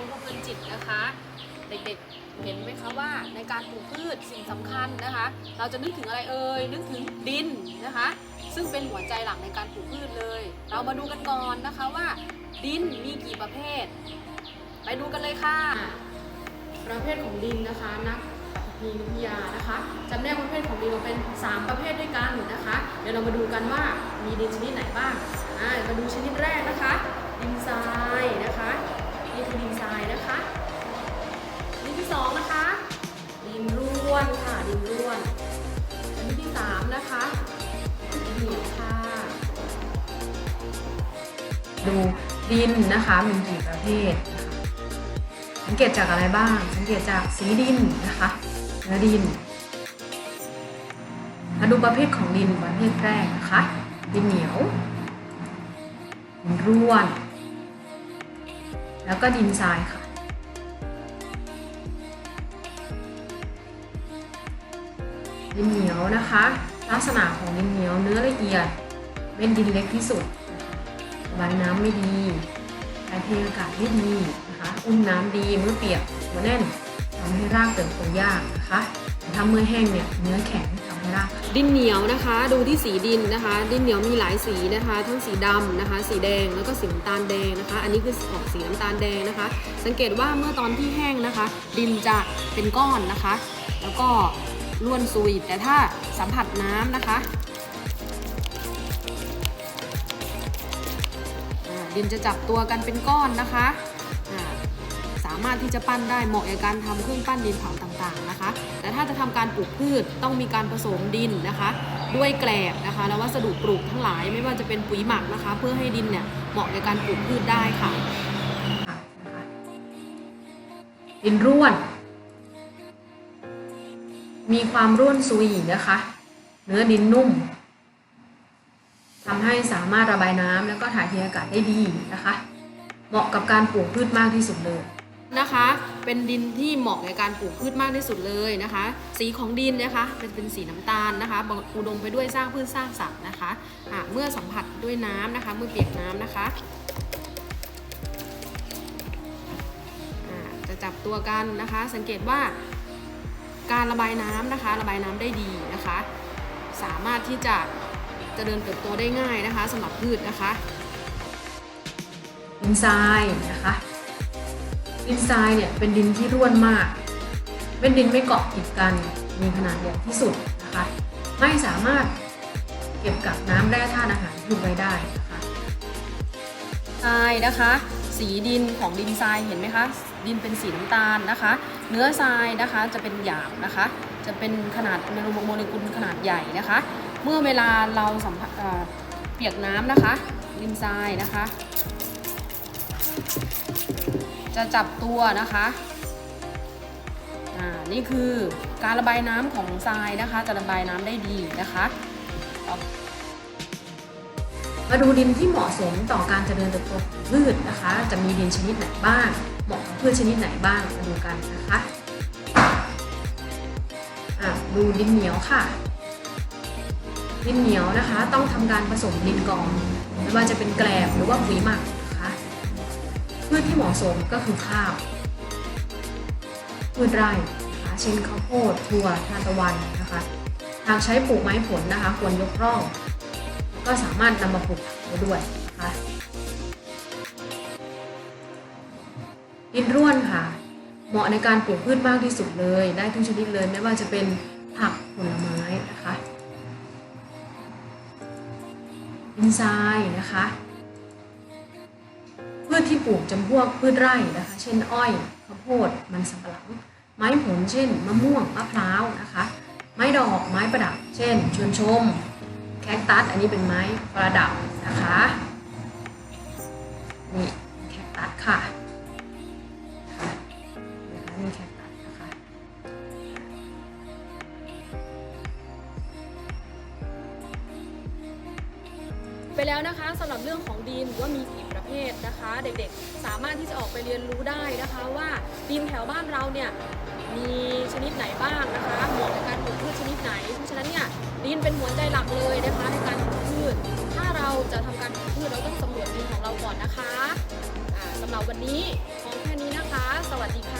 คุณครูเพลินจิตนะคะ เด็กๆเห็นไหมคะว่าในการปลูกพืชสิ่งสำคัญนะคะ เราจะนึกถึงอะไรเอ่ยนึกถึงดินนะคะ ซึ่งเป็นหัวใจหลักในการปลูกพืชเลย เรามาดูกันก่อนนะคะว่า ดินมีกี่ประเภท ไปดูกันเลยค่ะ ประเภทของดินนะคะนักปฐพีวิทยานะคะจำแนกประเภทของดินออกเป็น 3 ประเภทด้วยกันนะคะ เดี๋ยวเรามาดูกันว่ามีดินชนิดไหนบ้างมาดูชนิดแรกนะคะ ดูดินนะคะมีกี่ประเภท สังเกตจากอะไรบ้าง สังเกตจากสีดินนะคะเนื้อดินมาดูประเภทของดินประเภทแรกนะคะดินเหนียวดินร่วน แล้วก็ดินทรายค่ะ ดินเหนียวนะคะ ลักษณะของดินเหนียวเนื้อละเอียดเป็นดินเล็กที่สุด บายน้ำไม่ดีถ่ายเทอากาศไม่ดีนะคะ อุ้มน้ำดีเมื่อเปียกหัวแน่นทำให้รากเติบโตยากนะคะถ้าเมื่อแห้งเนี่ยเนื้อแข็งทำให้รากดินเหนียวนะคะ ดูที่สีดินนะคะ ดินเหนียวมีหลายสีนะคะ ทั้งสีดำนะคะ สีแดงแล้วก็สีน้ำตาลแดงนะคะ อันนี้คือออกสีน้ำตาลแดงนะคะ สังเกตว่าเมื่อตอนที่แห้งนะคะ ดินจะเป็นก้อนนะคะ แล้วก็ร่วนซุยแต่ถ้าสัมผัสน้ำนะคะ ดินจะจับตัวกันเป็นก้อนนะคะสามารถที่จะปั้นได้เหมาะกับการทำเครื่องปั้นดินเผาต่างๆนะคะ แต่ถ้าจะทำการปลูกพืชต้องมีการผสมดินนะคะ ด้วยแกลบนะคะ และวัสดุปลูกทั้งหลายไม่ว่าจะเป็นปุ๋ยหมักนะคะ เพื่อให้ดินเนี่ยเหมาะในการปลูกพืชได้ค่ะค่ะนะคะดินร่วน มีความร่วนซุยนะคะ เนื้อดินนุ่ม ทำให้สามารถระบายน้ำแล้วก็ถ่ายเทอากาศได้ดีนะคะ เหมาะกับการปลูกพืชมากที่สุดเลยนะคะ เป็นดินที่เหมาะในการปลูกพืชมากที่สุดเลยนะคะ สีของดินนะคะเป็นเป็นสีน้ำตาลนะคะอุดมไปด้วยสร้างพืชสร้างสัตว์นะคะอะเมื่อสัมผัสด้วยน้ำนะคะ เมื่อเปียกน้ำนะคะอะจะจับตัวกันนะคะ สังเกตว่าการระบายน้ำนะคะ ระบายน้ำได้ดีนะคะ สามารถที่จะ จริญเติบโตได้ง่ายนะคะสำหรับพืชนะคะดินทรายนะคะดินทรายเนี่ยเป็นดินที่ร่วนมาก เป็นดินไม่เกาะติดกันมีขนาดใหญ่ที่สุดนะคะไม่สามารถเก็บกักน้ำแร่ธาตุอาหารที่ลงไปได้นะคะทรายนะคะสีดินของดินทรายเห็นไหมคะดินเป็นสีน้ำตาลนะคะ เนื้อทรายนะคะจะเป็นหยาบนะคะ จะเป็นขนาดโมเลกุลขนาดใหญ่นะคะ เมื่อเวลาเราสัมผัสเอ่อเปียกน้ำนะคะดินทรายนะคะ จะจับตัวนะคะอ่านี่คือการระบายน้ำของทรายนะคะ จะระบายน้ำได้ดีนะคะมาดูดินที่เหมาะสมต่อการเจริญเติบโตของพืชนะคะ จะมีดินชนิดไหนบ้าง เหมาะกับพืชชนิดไหนบ้างมาดูกันนะคะอะดูดินเหนียวค่ะ ดินเหนียวนะคะ ต้องทำการผสมดินกอนไม่ว่าจะเป็นแกลบหรือว่าปุ๋ยหมักนะคะพืชที่เหมาะสมก็คือข้าวพืชไร่นะคะเช่นข้าวโพดถั่วทานตะวันนะคะหากใช้ปลูกไม้ผลนะคะ ควรยกร่อง ก็สามารถนำมาปลูกได้ด้วยนะคะดินร่วนค่ะ เหมาะในการปลูกพืชมากที่สุดเลย ได้ทุกชนิดเลยไม่ว่าจะเป็นผักผล นทรายนะคะพืชที่ปลูกจำพวกพืชไร่นะคะ เช่นอ้อยข้าวโพดมันสำปะหลัง ไม้ผลเช่น มะม่วงมะพร้าวนะคะ ไม้ดอกไม้ประดับ เช่นชวนชม แคคตัสอันนี้เป็นไม้ประดับนะคะนี่แคคตัสค่ะค่ะ ไปแล้วนะคะสำหรับเรื่องของดินว่ามีกี่ประเภทนะคะ เด็กๆสามารถที่จะออกไปเรียนรู้ได้นะคะว่าดินแถวบ้านเราเนี่ยมีชนิดไหนบ้างนะคะเหมาะในการปลูกพืชชนิดไหน เพราะฉะนั้นเนี่ยดินเป็นหัวใจหลักเลยนะคะในการปลูกพืช ถ้าเราจะทำการปลูกพืชเราต้องสำรวจดินของเราก่อนนะคะอ่าสำหรับวันนี้ของแค่นี้นะคะ สวัสดีค่ะ